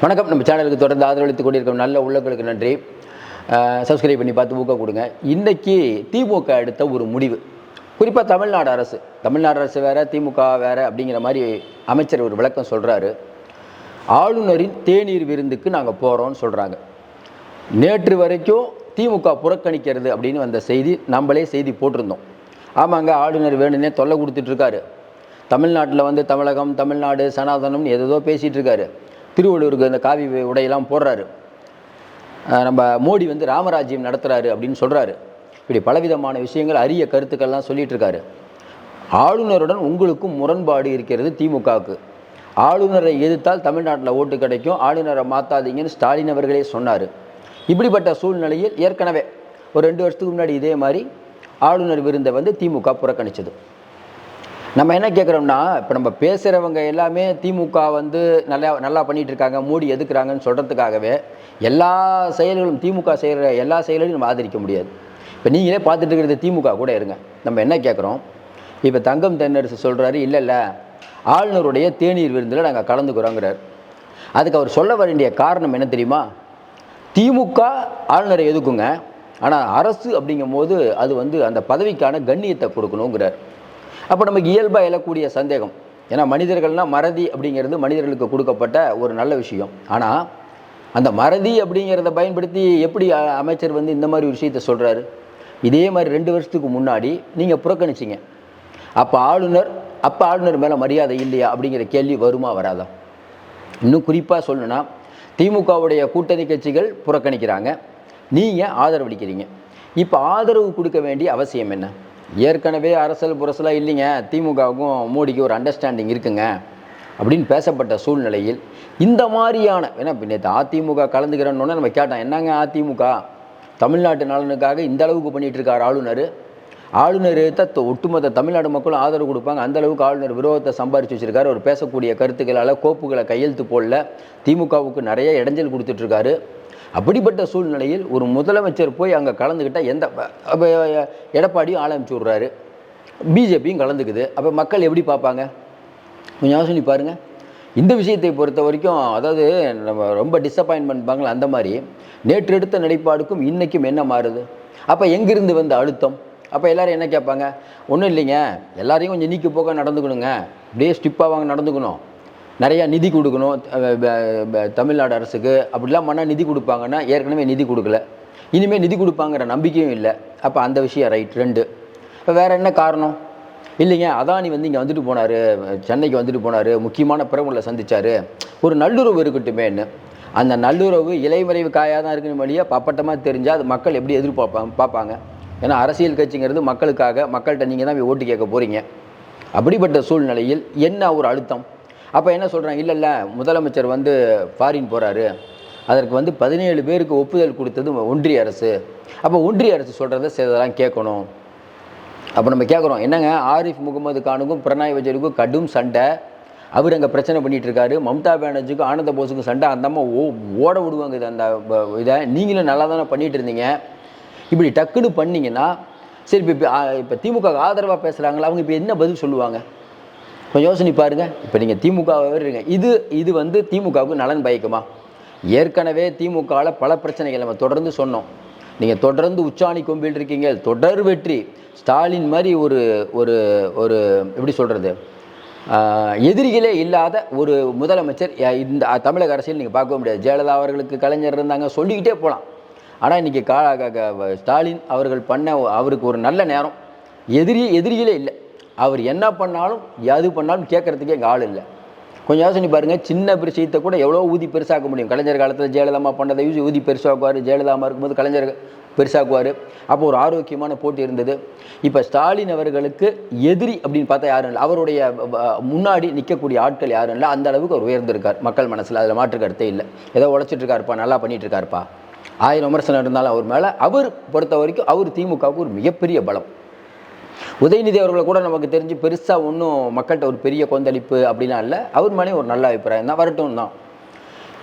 வணக்கம். நம்ம சேனலுக்கு தொடர்ந்து ஆதரவளித்து கொண்டிருக்கும் நல்ல உள்ளங்களுக்கு நன்றி. சப்ஸ்கிரைப் பண்ணி பார்த்து ஊக்க கொடுங்க. இன்றைக்கி திமுக எடுத்த ஒரு முடிவு. குறிப்பாக தமிழ்நாடு அரசு. தமிழ்நாடு அரசு வேறு திமுக வேறு அப்படிங்கிற மாதிரி அமைச்சர் ஒரு விளக்கம் சொல்கிறாரு ஆளுநரின் தேநீர் விருந்துக்கு நாங்கள் போகிறோம்னு சொல்கிறாங்க நேற்று வரைக்கும் திமுக புறக்கணிக்கிறது அப்படின்னு வந்த செய்தி நம்மளே செய்தி போட்டிருந்தோம். ஆமாங்க ஆளுநர் வேணும்னே தொல்லை கொடுத்துட்ருக்காரு தமிழ்நாட்டில் வந்து தமிழகம் தமிழ்நாடு சனாதனம்னு எதோ பேசிகிட்டு இருக்காரு. திருவள்ளூருக்கு அந்த காவி உடையெல்லாம் போடுறாரு. நம்ம மோடி வந்து ராமராஜ்யம் நடத்துகிறாரு அப்படின்னு சொல்கிறாரு இப்படி பலவிதமான விஷயங்கள் அரிய கருத்துக்கள்லாம் சொல்லிகிட்டு இருக்காரு. ஆளுநருடன் உங்களுக்கும் முரண்பாடு இருக்கிறது திமுகவுக்கு. ஆளுநரை எதிர்த்தால் தமிழ்நாட்டில் ஓட்டு கிடைக்கும் ஆளுநரை மாற்றாதீங்கன்னு ஸ்டாலின் அவர்களே சொன்னார். இப்படிப்பட்ட சூழ்நிலையில் ஏற்கனவே ஒரு ரெண்டு வருஷத்துக்கு முன்னாடி இதே மாதிரி ஆளுநர் விருந்தை வந்து திமுக புறக்கணிச்சது. நம்ம என்ன கேட்குறோம்னா இப்போ நம்ம பேசுகிறவங்க எல்லாமே திமுக வந்து நல்லா நல்லா பண்ணிகிட்டு இருக்காங்க மோடி எதுக்குறாங்கன்னு சொல்கிறதுக்காகவே எல்லா செயல்களும் திமுக செய்கிற எல்லா செயல்களையும் நம்ம ஆதரிக்க முடியாது. இப்போ நீங்களே பார்த்துட்டு இருக்கிறது திமுக கூட இருங்க. நம்ம என்ன கேட்குறோம் இப்போ தங்கம் தென்னரசு சொல்கிறாரு இல்லை இல்லை ஆளுநருடைய தேநீர் விருந்தில் நாங்கள் கலந்துக்கிறோங்கிறார். அதுக்கு அவர் சொல்ல வேண்டிய காரணம் என்ன தெரியுமா? திமுக ஆளுநரை எதுக்குங்க? ஆனால் அரசு அப்படிங்கும் போது அது வந்து அந்த பதவிக்கான கண்ணியத்தை கொடுக்கணுங்கிறார். அப்போ நமக்கு இயல்பாக எழக்கூடிய சந்தேகம். ஏன்னா மனிதர்கள்னால் மறதி அப்படிங்கிறது மனிதர்களுக்கு கொடுக்கப்பட்ட ஒரு நல்ல விஷயம். ஆனால் அந்த மறதி அப்படிங்கிறத பயன்படுத்தி எப்படி அமைச்சர் வந்து இந்த மாதிரி ஒரு விஷயத்த சொல்கிறாரு இதே மாதிரி ரெண்டு வருஷத்துக்கு முன்னாடி நீங்கள் புறக்கணிச்சிங்க. அப்போ ஆளுநர் அப்போ ஆளுநர் மேலே மரியாதை இல்லையா அப்படிங்கிற கேள்வி வருமா வராதா? இன்னும் குறிப்பாக சொல்லணும்னா திமுகவுடைய கூட்டணி கட்சிகள் புறக்கணிக்கிறாங்க. நீங்கள் ஆதரவளிக்கிறீங்க. இப்போ ஆதரவு கொடுக்க வேண்டிய அவசியம் என்ன? ஏற்கனவே அரசல் புரசலாக இல்லைங்க. திமுகவுக்கும் மோடிக்கு ஒரு அண்டர்ஸ்டாண்டிங் இருக்குங்க. அப்படின்னு பேசப்பட்ட சூழ்நிலையில் இந்த மாதிரியான ஏன்னா நேற்று அதிமுக கலந்துக்கிறோன்னு நம்ம கேட்டோம் என்னங்க அதிமுக? தமிழ்நாட்டு நலனுக்காக இந்த அளவுக்கு பண்ணிகிட்டு இருக்கார் ஆளுநர் ஆளுநர் எதிர்த்தா ஒட்டுமொத்த தமிழ்நாடு மக்களும் ஆதரவு கொடுப்பாங்க. அந்த அளவுக்கு ஆளுநர் விரோதத்தை சம்பாரிச்சு வச்சிருக்காரு. அவர் பேசக்கூடிய கருத்துக்களால் கோப்புகளை கையெழுத்து போடல. திமுகவுக்கு நிறைய இடைஞ்சல் கொடுத்துட்ருக்காரு அப்படிப்பட்ட சூழ்நிலையில் ஒரு முதலமைச்சர் போய் அங்கே கலந்துக்கிட்டால் எந்த அப்போ எடப்பாடியும் ஆரம்பிச்சு விட்றாரு. பிஜேபியும் கலந்துக்குது. அப்போ மக்கள் எப்படி பார்ப்பாங்க? கொஞ்சம் யோசனை பாருங்கள் இந்த விஷயத்தை பொறுத்த வரைக்கும் அதாவது நம்ம ரொம்ப டிசப்பாயின்மெண்ட் பாங்களா அந்த மாதிரி. நேற்று எடுத்த நிலைப்பாடுக்கும் இன்றைக்கும் என்ன மாறுது? அப்போ எங்கிருந்து வந்த அழுத்தம்? அப்போ எல்லோரும் என்ன கேட்பாங்க? ஒன்றும் இல்லைங்க. எல்லாரையும் கொஞ்சம் நீக்கி போக நடந்துக்கணுங்க. அப்படியே ஸ்டிப்பாக வாங்க நடந்துக்கணும். நிறையா நிதி கொடுக்கணும் தமிழ்நாடு அரசுக்கு. அப்படிலாம் பண்ணால் நிதி கொடுப்பாங்கன்னா ஏற்கனவே நிதி கொடுக்கல. இனிமேல் நிதி கொடுப்பாங்கிற நம்பிக்கையும் இல்லை. அப்போ அந்த விஷயம் ரைட் ரெண்டு. இப்போ வேறு என்ன காரணம்? இல்லைங்க அதானி வந்து இங்கே வந்துட்டு போனார் சென்னைக்கு வந்துட்டு போனார் முக்கியமான பிரமுகளை சந்தித்தார் ஒரு நல்லுறவு இருக்கட்டுமேன்னு. அந்த நல்லுறவு இலைமறைவு காயாக தான் இருக்குன்னு வழியாக பப்பட்டமாக தெரிஞ்சால் அது மக்கள் எப்படி எதிர்பார்ப்பாங்க பார்ப்பாங்க. ஏன்னா அரசியல் கட்சிங்கிறது மக்களுக்காக மக்கள்கிட்ட நீங்கள் தான் போய் ஓட்டு கேட்க போகிறீங்க அப்படிப்பட்ட சூழ்நிலையில் என்ன ஒரு அழுத்தம்? அப்போ என்ன சொல்கிறாங்க இல்லை இல்லை முதலமைச்சர் வந்து ஃபாரின் போகிறாரு அதற்கு வந்து பதினேழு பேருக்கு ஒப்புதல் கொடுத்தது ஒன்றிய அரசு. அப்போ ஒன்றிய அரசு சொல்கிறத சிலதெல்லாம் கேட்கணும். அப்போ நம்ம கேட்குறோம் என்னங்க? ஆரிஃப் முகமது கானுக்கும் பிரணாய் விஜயனுக்கும் கடும் சண்டை. அவர் அங்கே பிரச்சனை பண்ணிகிட்டு இருக்காரு. மம்தா பானர்ஜிக்கும் ஆனந்த போஸுக்கும் சண்டை. அந்த அம்மா ஓ ஓட விடுவாங்க இது அந்த இதை. நீங்களும் நல்லா தானே பண்ணிட்டு இருந்தீங்க. இப்படி டக்குன்னு பண்ணிங்கன்னா சரி இப்போ இப்போ இப்போ திமுக ஆதரவாக பேசுகிறாங்களா அவங்க இப்போ என்ன பதில் சொல்லுவாங்க? இப்போ யோசனை பாருங்கள் இப்போ நீங்கள் திமுகவை இருங்க இது இது வந்து திமுகவுக்கு நலன் பயக்குமா? ஏற்கனவே திமுகவில் பல பிரச்சனைகள் நம்ம தொடர்ந்து சொன்னோம். நீங்கள் தொடர்ந்து உச்சாணி கொம்பில் இருக்கீங்க. தொடர் வெற்றி. ஸ்டாலின் மாதிரி ஒரு ஒரு ஒரு எப்படி சொல்கிறது எதிரிகளே இல்லாத ஒரு முதலமைச்சர் இந்த தமிழக அரசியல் நீங்கள் பார்க்க முடியாது. ஜெயலலிதா அவர்களுக்கு கலைஞர் இருந்தாங்க சொல்லிக்கிட்டே போகலாம் ஆனால் இன்றைக்கி கா ஸ்டாலின் அவர்கள் பண்ண அவருக்கு ஒரு நல்ல நேரம். எதிரி எதிரிகளே இல்லை. அவர் என்ன பண்ணாலும் எது பண்ணாலும் கேட்கறதுக்கே எங்கள் ஆள் இல்லை. கொஞ்சம் யோசனை பாருங்கள் சின்ன விஷயத்தை கூட எவ்வளோ ஊதி பெருசாக்க முடியும். கலைஞர் காலத்தில் ஜெயலலிதா பண்ணதை யூஸ் ஊதி பெருசாக்குவார் ஜெயலலிதா இருக்கும்போது கலைஞர் பெருசாக்குவார். அப்போ ஒரு ஆரோக்கியமான போட்டி இருந்தது. இப்போ ஸ்டாலின் அவர்களுக்கு எதிரி அப்படின்னு பார்த்தா யாரும் இல்லை. அவருடைய முன்னாடி நிற்கக்கூடிய ஆட்கள் யாரும் இல்லை. அந்த அளவுக்கு அவர் உயர்ந்திருக்கார். மக்கள் மனசில் அதில் மாற்று கருத்தே இல்லை. ஏதோ உழைச்சிட்ருக்காருப்பா நல்லா பண்ணிகிட்ருக்காருப்பா ஆயிரம் விமர்சனம் இருந்தாலும் அவர் மேலே. அவர் பொறுத்த வரைக்கும் அவர் திமுகவுக்கு ஒரு மிகப்பெரிய பலம். உதயநிதி அவர்களை கூட நமக்கு தெரிஞ்சு பெருசாக ஒன்றும் மக்கள்கிட்ட ஒரு பெரிய கொந்தளிப்பு அப்படிலாம் இல்லை. அவர் மேலே ஒரு நல்ல அபிப்பிராயம் தான் வரட்டும் தான்.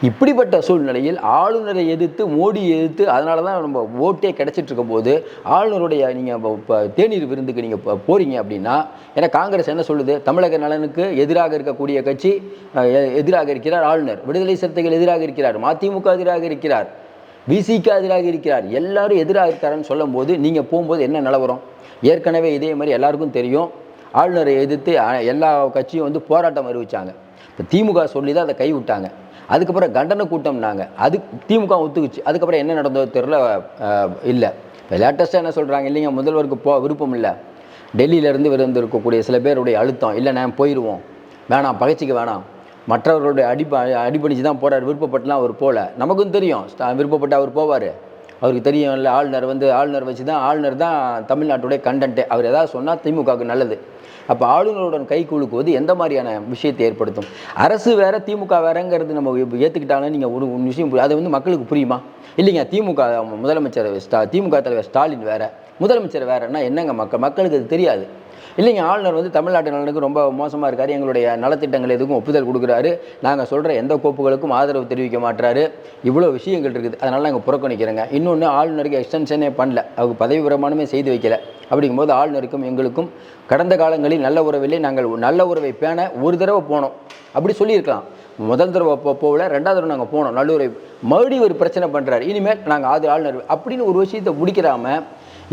இப்படிப்பட்ட சூழ்நிலையில் ஆளுநரை எதிர்த்து மோடி எதிர்த்து அதனால தான் நம்ம ஓட்டே கிடச்சிட்டு இருக்கும் போது ஆளுநருடைய நீங்கள் இப்போ தேநீர் விருந்துக்கு நீங்கள் இப்போ போகிறீங்க அப்படின்னா ஏன்னா காங்கிரஸ் என்ன சொல்லுது? தமிழக நலனுக்கு எதிராக இருக்கக்கூடிய கட்சி எதிராக இருக்கிறார் ஆளுநர். விடுதலை சிறுத்தைகள் எதிராக இருக்கிறார் மதிமுக எதிராக இருக்கிறார். விசிக்கு எதிராக இருக்கிறார். எல்லாரும் எதிராக இருக்காருன்னு சொல்லும்போது நீங்கள் போகும்போது என்ன நிலவரம்? ஏற்கனவே இதே மாதிரி எல்லாருக்கும் தெரியும். ஆளுநரை எதிர்த்து எல்லா கட்சியும் வந்து போராட்டம் அறிவிச்சாங்க. இப்போ திமுக சொல்லி தான் அதை கைவிட்டாங்க. அதுக்கப்புறம் கண்டன கூட்டம்னாங்க. அது திமுக ஒத்துக்குச்சு. அதுக்கப்புறம் என்ன நடந்ததோ தெரில இல்லை. இப்போ லேட்டஸ்ட்டாக என்ன சொல்கிறாங்க இல்லைங்க முதல்வருக்கு போ விருப்பம் இல்லை. டெல்லியிலேருந்து விருந்து இருக்கக்கூடிய சில பேருடைய அழுத்தம் இல்லை நான் போயிடுவோம் வேணாம் பகைச்சிக்க வேணாம். மற்றவர்களுடைய அடிப்ப அடிபணிச்சு தான் போகிறார் விருப்பப்பட்டுலாம் அவர் போகல நமக்கும் தெரியும். விருப்பப்பட்டு அவர் போவார். அவருக்கு தெரியும் இல்லை ஆளுநர் வந்து ஆளுநர் வச்சு தான் ஆளுநர் தான் தமிழ்நாட்டுடைய கண்டென்ட்டு அவர் ஏதாவது சொன்னால் திமுகவுக்கு நல்லது. அப்போ ஆளுநருடன் கை குலுக்குவது எந்த மாதிரியான விஷயத்தை ஏற்படுத்தும்? அரசு வேற திமுக வேறங்கிறது நம்ம இப்ப ஏற்றுக்கிட்டாலும் நீங்கள் ஒரு ஒரு விஷயம் புரி- அது வந்து மக்களுக்கு புரியுமா? இல்லைங்க திமுக முதலமைச்சர் ஸ்டா திமுக தலைவர் ஸ்டாலின் வேற முதலமைச்சர் வேறன்னா என்னங்க மக்கள் மக்களுக்கு அது தெரியாது. இல்லைங்க ஆளுநர் வந்து தமிழ்நாட்டு நலனுக்கு ரொம்ப மோசமாக இருக்கார் எங்களுடைய நலத்திட்டங்கள் எதுக்கும் ஒப்புதல் கொடுக்குறாரு நாங்கள் சொல்கிற எந்த கோப்புகளுக்கும் ஆதரவு தெரிவிக்க மாட்டாரு இவ்வளோ விஷயங்கள் இருக்குது அதனால் நாங்கள் புறக்கணிக்கிறோங்க. இன்னொன்று ஆளுநருக்கு எக்ஸ்டென்ஷனே பண்ணல அவங்க பதவி பிரமாணமே செய்து வைக்கல. அப்படிங்கும்போது ஆளுநருக்கும் எங்களுக்கும். கடந்த காலங்களில் நல்ல உறவில்லை நாங்கள் நல்ல உறவை பேண ஒரு தடவை போனோம். அப்படி சொல்லியிருக்கலாம். முதல் தடவை போ போகல ரெண்டாவது தடவை நாங்கள் போனோம். நல்லுறவை மறுபடியும் ஒரு பிரச்சனை பண்ணுறாரு இனிமேல் நாங்கள் அது ஆளுநர் அப்படின்னு ஒரு விஷயத்தை முடிக்கிறாமல்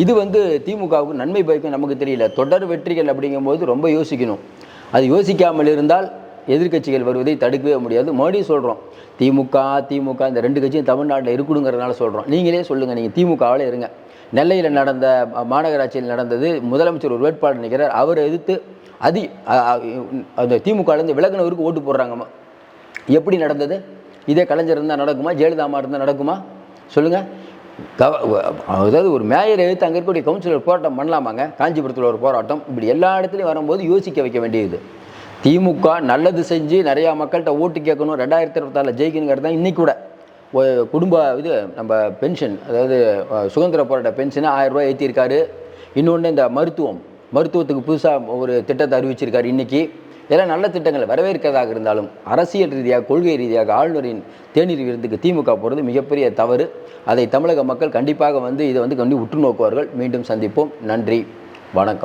இது வந்து திமுகவுக்கு நன்மை பயக்கும் நமக்கு தெரியல. தொடர் வெற்றிகள் அப்படிங்கும்போது ரொம்ப யோசிக்கணும். அது யோசிக்காமல் இருந்தால் எதிர்க்கட்சிகள் வருவதை தடுக்கவே முடியாது. மறுபடியும் சொல்கிறோம் திமுக திமுக இந்த ரெண்டு கட்சியும் தமிழ்நாட்டில் இருக்கணுங்கிறதுனால சொல்கிறோம் நீங்களே சொல்லுங்கள் நீங்கள் திமுகவில் இருங்க. நெல்லையில் நடந்த மாநகராட்சியில் நடந்தது முதலமைச்சர் ஒரு வேட்பாளர் நிற்கிறார் அவரை எதிர்த்து அதி அந்த திமுகலேருந்து விலகினவருக்கு ஓட்டு போடுறாங்கம்மா எப்படி நடந்தது? இதே கலைஞர் இருந்தால் நடக்குமா? ஜெயலலிதாமா இருந்தால் நடக்குமா? சொல்லுங்கள் கவ அதாவது ஒரு மேயரை எழுத்து அங்கே இருக்கக்கூடிய கவுன்சிலர் போராட்டம் பண்ணலாமாங்க? காஞ்சிபுரத்தில் ஒரு போராட்டம். இப்படி எல்லா இடத்துலையும் வரும்போது யோசிக்க வைக்க வேண்டியது. திமுக நல்லது செஞ்சு நிறையா மக்கள்கிட்ட ஓட்டு கேட்கணும். ரெண்டாயிரத்தி இருபத்தாறில் ஜெயிக்கணுங்கிறது தான் இன்னைக்கு கூட. குடும்ப இது நம்ம பென்ஷன் அதாவது சுதந்திர போராட்ட பென்ஷனை ஆயிரம் ரூபாய் ஏற்றிருக்காரு இன்னொன்று இந்த மருத்துவம். மருத்துவத்துக்கு புதுசாக ஒரு திட்டத்தை அறிவிச்சிருக்காரு இன்றைக்கி இதெல்லாம் நல்ல திட்டங்கள் வரவேற்கிறதாக இருந்தாலும் அரசியல் ரீதியாக கொள்கை ரீதியாக ஆளுநரின் தேநீர் விருந்துக்கு திமுக போகிறது மிகப்பெரிய தவறு. அதை தமிழக மக்கள் கண்டிப்பாக வந்து இதை வந்து கண்டி உற்று நோக்குவார்கள். மீண்டும் சந்திப்போம். நன்றி. வணக்கம்.